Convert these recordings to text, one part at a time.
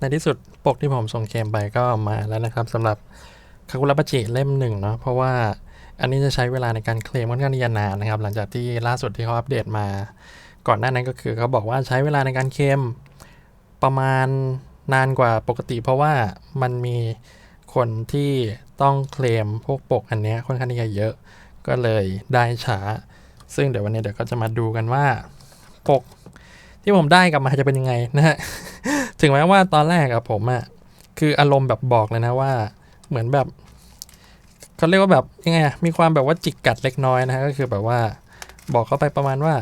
ในที่สุดปกที่ผมส่งเกมไปก็มาแล้วนะครับสำหรับคากุระปาจิเล่มหนึ่งเนาะเพราะว่าอันนี้จะใช้เวลาในการเคลมค่อนข้างที่จะนานนะครับ หลังจากที่ล่าสุดที่เขาอัปเดตมา ก่อนหน้านั้นก็คือเขาบอกว่าใช้เวลาในการเคลมประมาณนานกว่าปกติ เพราะว่ามันมีคนที่ต้องเคลมพวกปกอันนี้ค่อนข้างที่จะเยอะ ก็เลยได้ช้า ซึ่งเดี๋ยววันนี้เดี๋ยวก็จะมาดูกันว่าปก ที่ผมได้กลับมาจะเป็นยังไงนะฮะ ถึงแม้ว่าตอนแรกอะผมอะคืออารมณ์แบบบอกเลยนะว่า เหมือนแบบเขาเรียกว่าแบบยังไงอะมีความแบบว่าจิกกัดเล็กน้อยนะฮะก็คือแบบว่าบอกเขาไปประมาณว่า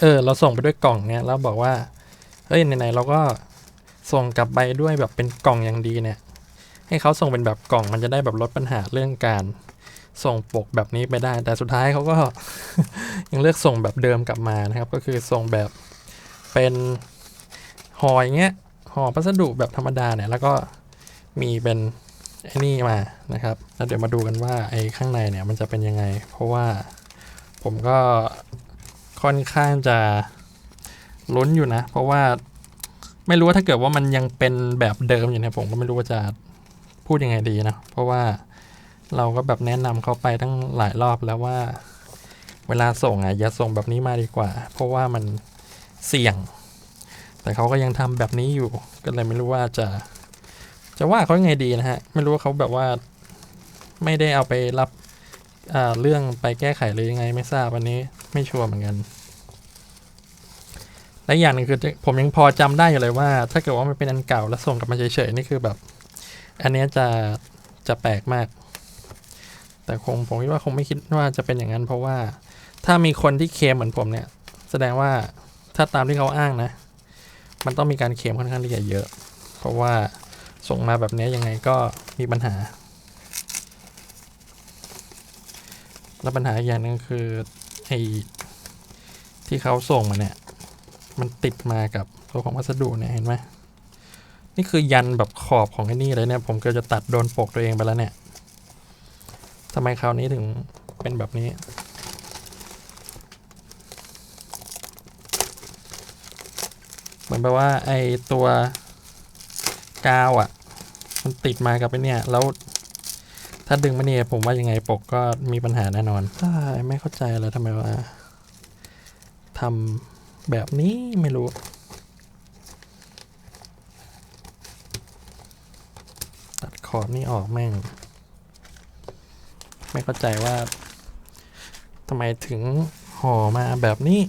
เออ เราส่งไปด้วยกล่องเนี่ยแล้วบอกว่าเฮ้ยไหนๆเราก็ส่งกลับไปด้วยแบบเป็นกล่องอย่างดีเนี่ย ให้เขาส่งเป็นแบบกล่องมันจะได้แบบลดปัญหาเรื่องการ ส่งปกแบบนี้ไปได้ แต่สุดท้ายเขาก็ ยังเลือกส่งแบบเดิมกลับมานะครับ ก็คือส่งแบบเป็นห่ออย่างเงี้ยห่อพัสดุแบบธรรมดาเนี่ยแล้วก็มีเป็นไอ้นี่มานะครับแล้วเดี๋ยวมาดูกันว่าไอ้ข้างในเนี่ยมันจะเป็นยังไง เพราะว่าผมก็ค่อนข้างจะลุ้นอยู่นะ เพราะว่าไม่รู้ว่าถ้าเกิดว่ามันยังเป็นแบบเดิมอยู่เนี่ยผมก็ไม่รู้ว่าจะพูดยังไงดีนะ เพราะว่า เราก็แบบแนะนำเขาไปตั้งหลายรอบแล้วว่า เวลาส่งอะอย่าส่งแบบนี้มาดีกว่า เพราะว่ามันเสี่ยง แต่เขาก็ยังทำแบบนี้อยู่ ก็เลยไม่รู้ว่าจะ จะว่าเขายังไงดีนะฮะ ไม่รู้ว่าเขาแบบว่าไม่ได้เอาไปรับเรื่องไปแก้ไขหรือยังไงไม่ทราบอันนี้ไม่ชัวร์เหมือนกัน และอย่างหนึ่งคือผมยังพอจำได้อยู่เลยว่า ถ้าเกิดว่ามันเป็นอันเก่าแล้วส่งกลับมาเฉยๆนี่คือแบบ อันนี้จะจะแปลกมาก แต่คงผมคิดว่าคงไม่คิดว่าจะเป็นอย่างนั้น เพราะว่าถ้ามีคนที่เคมเหมือนผมเนี่ย แสดงว่าถ้าตามที่เขาอ้างนะ มันต้องมีการเคมค่อนข้างที่จะเยอะ เพราะว่าส่งมาแบบนี้ยังไงก็มีปัญหา แล้วปัญหาอีกอย่างหนึงคือไอ้ที่เขาส่งมาเนี่ย มันติดมากับตัวของวัสดุเนี่ยเห็นไหมนี่คือยันแบบขอบของไอ้นี่เลยเนี่ย ผมเก็จะตัดโดนปกตัวเองไปแล้วเนี่ย ทำไมคราวนี้ถึงเป็นแบบนี้ เหมือนแปลว่าไอตัวกาวอะ่ะ มันติดมากับไอเนี่ย แล้วถ้าดึงมาเนี่ยผมว่ายังไงปกก็มีปัญหาแน่นอนใช่ไม่เข้าใจเลยทำไมว่าทำแบบนี้ไม่รู้ตัดขอบนี่ออกแม่ง ไม่เข้าใจว่าทำไมถึงห่อมาแบบนี้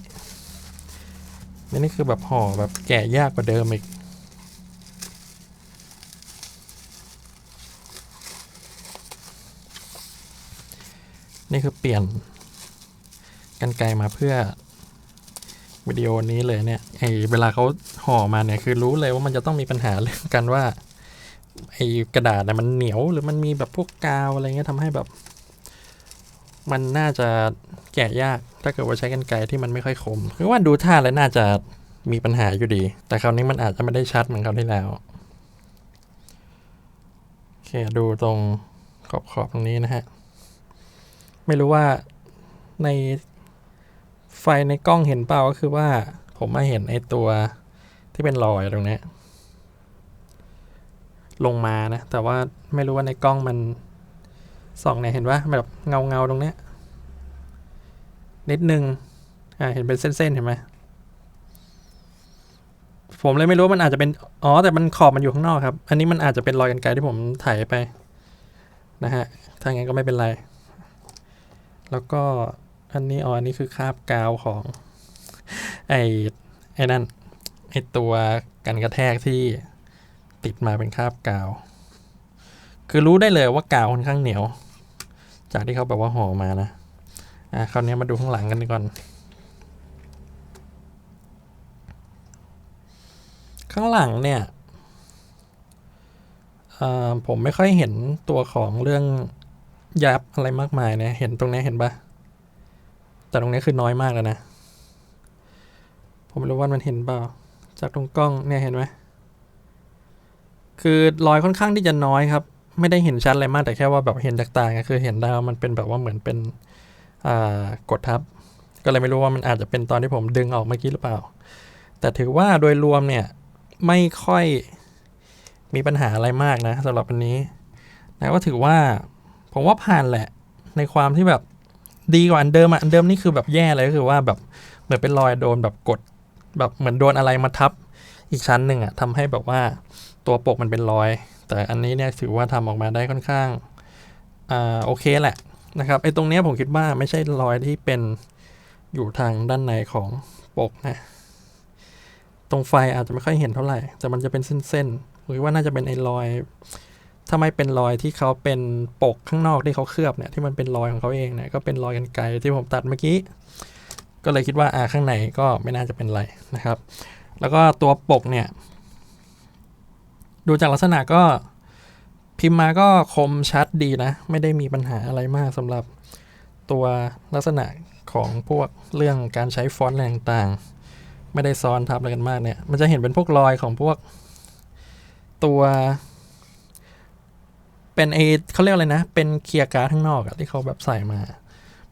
นี่คือแบบห่อแบบแกะยากกว่าเดิมอีกนี่คือเปลี่ยนกันไกลมาเพื่อวิดีโอนี้เลยเนี่ยไอเวลาเขาห่อมาเนี่ยคือรู้เลยว่ามันจะต้องมีปัญหาเรื่องกันว่าไอกระดาษเนี่ยมันเหนียวหรือมันมีแบบพวกกาวอะไรเงี้ยทำให้แบบ มันน่าจะแกะยาก ถ้าเกิดว่าใช้กันไกรที่มันไม่ค่อยคมคือว่าดูท่าแล้วน่าจะมีปัญหาอยู่ดี แต่คราวนี้มันอาจจะไม่ได้ชัดเหมือนคราวที่แล้วโอเคดูตรงขอบขอบตรงนี้นะฮะ ไม่รู้ว่าในไฟในกล้องเห็นเปล่าก็คือว่าผมมาเห็นไอตัวที่เป็นรอยตรงนี้ลงมานะ แต่ว่าไม่รู้ว่าในกล้องมัน ส่องเนี่ยเห็นว่าแบบเงาเงาๆตรงเนี้ยนิดนึงอ่าเห็นเป็นเส้นๆเห็นไหมผมเลยไม่รู้ว่ามันอาจจะเป็นอ๋อแต่มันขอบมันอยู่ข้างนอกครับ อันนี้มันอาจจะเป็นรอยกันไกรที่ผมถ่ายไปนะฮะถ้างั้นก็ไม่เป็นไร แล้วก็อันนี้อ๋ออันนี้คือคราบกาวของไอ้ไอ้นั่นไอ้ตัวกันกระแทกที่ติดมาเป็นคราบกาว คือรู้ได้เลยว่ากาวค่อนข้างเหนียว จากที่เขาแบบว่าห่อมานะ อะคราวนี้มาดูข้างหลังกันดีก่อน ข้างหลังเนี่ยอ่อผมไม่ค่อยเห็นตัวของเรื่องยับอะไรมากมายนะ เห็นตรงนี้เห็นปะแต่ตรงนี้คือน้อยมากแล้วนะ ผมไม่รู้ว่ามันเห็นเปล่า จากตรงกล้องเนี่ยเห็นไหมคือรอยค่อนข้างที่จะน้อยครับ ไม่ได้เห็นชัดอะไรมากแต่แค่ว่าแบบเห็นจากตาก็คือเห็นได้ว่ามันเป็นแบบว่าเหมือนเป็นกดทับ ก็เลยไม่รู้ว่ามันอาจจะเป็นตอนที่ผมดึงออกเมื่อกี้หรือเปล่า แต่ถือว่าโดยรวมเนี่ยไม่ค่อยมีปัญหาอะไรมากนะสำหรับอันนี้นะก็ถือว่าผมว่าผ่านแหละในความที่แบบดีกว่าอันเดิมอะอันเดิมนี่คือแบบแย่เลยก็คือว่าแบบเหมือนเป็นรอยโดนแบบกด แบบเหมือนโดนอะไรมาทับอีกชั้นหนึ่งอะทำให้แบบว่าตัวปกมันเป็นรอย แต่อันนี้เนี่ยถือว่าทำออกมาได้ค่อนข้างอ่าโอเคแหละนะครับไอ้ตรงเนี้ยผมคิดว่าไม่ใช่รอยที่เป็นอยู่ทางด้านในของปกนะตรงไฟอาจจะไม่ค่อยเห็นเท่าไหร่ แต่มันจะเป็นเส้นๆผมคิดว่าน่าจะเป็นไอ้รอยถ้าไม่เป็นรอยที่เขาเป็นปกข้างนอกที่เขาเคลือบเนี่ยที่มันเป็นรอยของเขาเองเนี่ยก็เป็นรอยกันไกรที่ผมตัดเมื่อกี้ ก็เลยคิดว่าอ่าข้างในก็ไม่น่าจะเป็นไรนะครับ แล้วก็ตัวปกเนี่ย ดูจากลักษณะก็พิมพ์มาก็คมชัดดีนะ ไม่ได้มีปัญหาอะไรมากสำหรับตัวลักษณะของพวกเรื่องการใช้ฟอนต์อะไรต่างๆ ไม่ได้ซ้อนทับอะไรกันมากเนี่ย มันจะเห็นเป็นพวกรอยของพวกตัวเป็นเอเขาเรียกอะไรนะ เป็นเคียร์การ์ดข้างนอกอที่เขาแบบใส่มา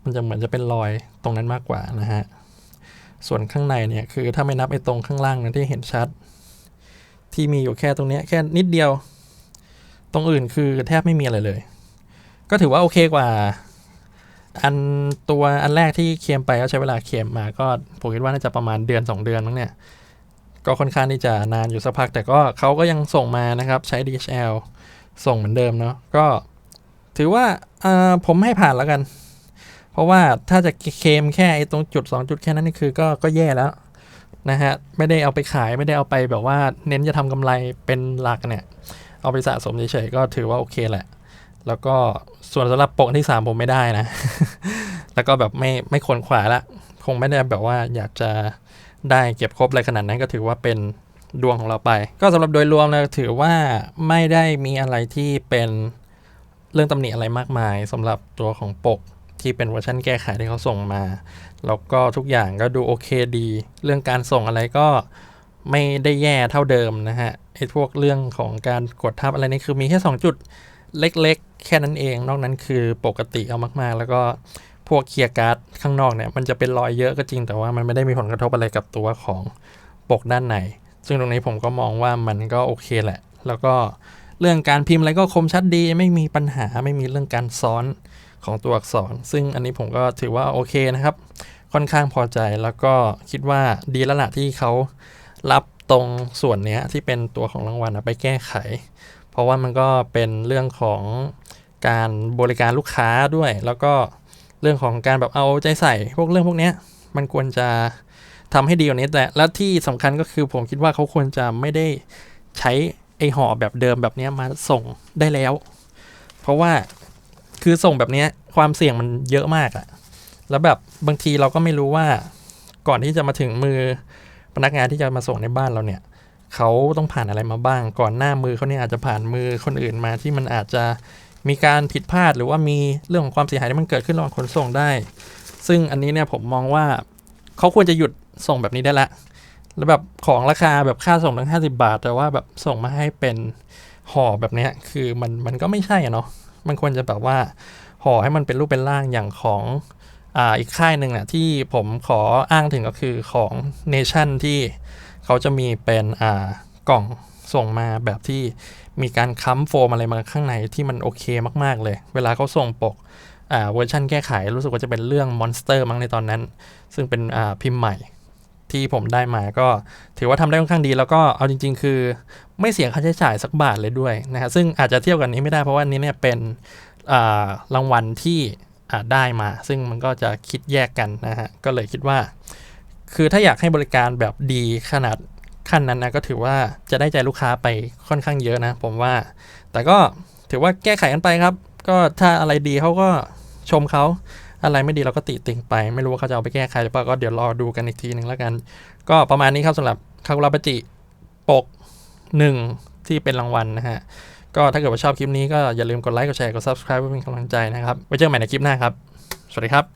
มันจะเหมือนจะเป็นรอยตรงนั้นมากกว่านะฮะ ส่วนข้างในเนี่ยคือถ้าไม่นับไอ้ตรงข้างล่างนะที่เห็นชัด ที่มีอยู่แค่ตรงนี้แค่นิดเดียว ตรงอื่นคือแทบไม่มีอะไรเลย ก็ถือว่าโอเคกว่า อันตัวอันแรกที่เคลมไปก็ใช้เวลาเคลมมาก็ผมคิดว่าน่าจะประมาณเดือน 2 เดือนมั้งเนี่ย ก็ค่อนข้างที่จะนานอยู่สักพัก แต่ก็เขาก็ยังส่งมานะครับใช้ DHL ส่งเหมือนเดิมเนาะก็ ถือว่าผมให้ผ่านแล้วกัน เพราะว่าถ้าจะเคลมแค่ไอ้ตรงจุด 2 จุดแค่นั้นนี่คือก็ก็แย่แล้ว นะฮะไม่ได้เอาไปขายไม่ได้เอาไปแบบว่าเน้นจะทำกำไรเป็นหลักเนี่ย เอาไปสะสมเฉยๆก็ถือว่าโอเคแหละ แล้วก็ส่วนสำหรับปกที่ 3 ผมไม่ได้นะ แล้วก็แบบไม่ไม่ควรขวาละ คงไม่ได้แบบว่าอยากจะได้เก็บครบอะไรขนาดนั้นก็ถือว่าเป็นดวงของเราไป ก็สำหรับโดยรวมนะถือว่าไม่ได้มีอะไรที่เป็นเรื่องตำหนิอะไรมากมายสำหรับตัวของปก ที่เป็นเวอร์ชันแก้ไขที่เขาส่งมา แล้วก็ทุกอย่างก็ดูโอเคดี เรื่องการส่งอะไรก็ไม่ได้แย่เท่าเดิมนะฮะไอ้พวกเรื่องของการกดทับอะไรนี่คือมีแค่ 2 จุดเล็กๆ แค่นั้นเอง นอกนั้นคือปกติเอามากๆ แล้วก็พวกเคลียร์การ์ดข้างนอกเนี่ย มันจะเป็นรอยเยอะก็จริงแต่ว่ามันไม่ได้มีผลกระทบอะไรกับตัวของปกด้านในซึ่งตรงนี้ผมก็มองว่ามันก็โอเคแหละ แล้วก็เรื่องการพิมพ์อะไรก็คมชัดดี ไม่มีปัญหาไม่มีเรื่องการซ้อน ของตัวอักษร ซึ่งอันนี้ผมก็ถือว่าโอเคนะครับ ค่อนข้างพอใจแล้วก็คิดว่าดีแล้วล่ะที่เขารับตรงส่วนนี้ที่เป็นตัวของรางวัลไปแก้ไข เพราะว่ามันก็เป็นเรื่องของการบริการลูกค้าด้วย แล้วก็เรื่องของการแบบเอาใจใส่ พวกเรื่องพวกนี้มันควรจะทำให้ดีกว่านี้แต่และที่สำคัญก็คือผมคิดว่าเขาควรจะไม่ได้ใช้ไอห่อแบบเดิมแบบนี้มาส่งได้แล้ว เพราะว่า คือส่งแบบนี้ความเสี่ยงมันเยอะมากอะแล้วแบบบางทีเราก็ไม่รู้ว่า ก่อนที่จะมาถึงมือพนักงานที่จะมาส่งในบ้านเราเนี่ยเขาต้องผ่านอะไรมาบ้าง ก่อนหน้ามือเขาเนี่ยอาจจะผ่านมือคนอื่นมาที่มันอาจจะมีการผิดพลาดหรือว่ามีเรื่องของความเสียหายที่มันเกิดขึ้นระหว่างขนส่งได้ ซึ่งอันนี้เนี่ยผมมองว่าเขาควรจะหยุดส่งแบบนี้ได้ละ แล้วแบบของราคาแบบค่าส่งตั้ง 50 บาท แต่ว่าแบบส่งมาให้เป็นห่อแบบนี้คือมันมันก็ไม่ใช่อะเนาะ มันควรจะแบบว่าห่อให้มันเป็นรูปเป็นร่างอย่างของอ่าอีกค่ายหนึ่งน่ะที่ผมขออ้างถึงก็คือของ Nation ที่เขาจะมีเป็นอ่ากล่องส่งมาแบบที่มีการค้ำโฟมอะไรมาข้างในที่มันโอเคมากๆเลย เวลาเขาส่งปกอ่าเวอร์ชันแก้ไขรู้สึกว่าจะเป็นเรื่อง Monster มั้งในตอนนั้น ซึ่งเป็นอ่าพิมพ์ใหม่ ที่ผมได้มาก็ถือว่าทำได้ค่อนข้างดี แล้วก็เอาจริง ๆ คือไม่เสียค่าใช้จ่ายสักบาทเลยด้วยนะฮะซึ่งอาจจะเทียบกันนี้ไม่ได้เพราะว่านี้เนี่ยเป็นรางวัลที่ได้มา ซึ่งมันก็จะคิดแยกกันนะฮะก็เลยคิดว่า คือถ้าอยากให้บริการแบบดีขนาดขั้นนั้นนะก็ถือว่าจะได้ใจลูกค้าไปค่อนข้างเยอะนะ ผมว่า แต่ก็ถือว่าแก้ไขกันไปครับ ก็ถ้าอะไรดีเขาก็ชมเขา อะไรไม่ดีเราก็ติติงไป ไม่รู้ว่าเขาจะเอาไปแก้ไขหรือเปล่าก็เดี๋ยวรอดูกันอีกทีหนึ่งแล้วกัน ก็ประมาณนี้ครับสำหรับคาคุระปจิปกหนึ่งที่เป็นรางวัลนะฮะ ก็ถ้าเกิดว่าชอบคลิปนี้ก็อย่าลืมกดไลค์กดแชร์กด subscribe เพื่อเป็นกำลังใจนะครับไว้เจอกันใหม่ในคลิปหน้าครับ สวัสดีครับ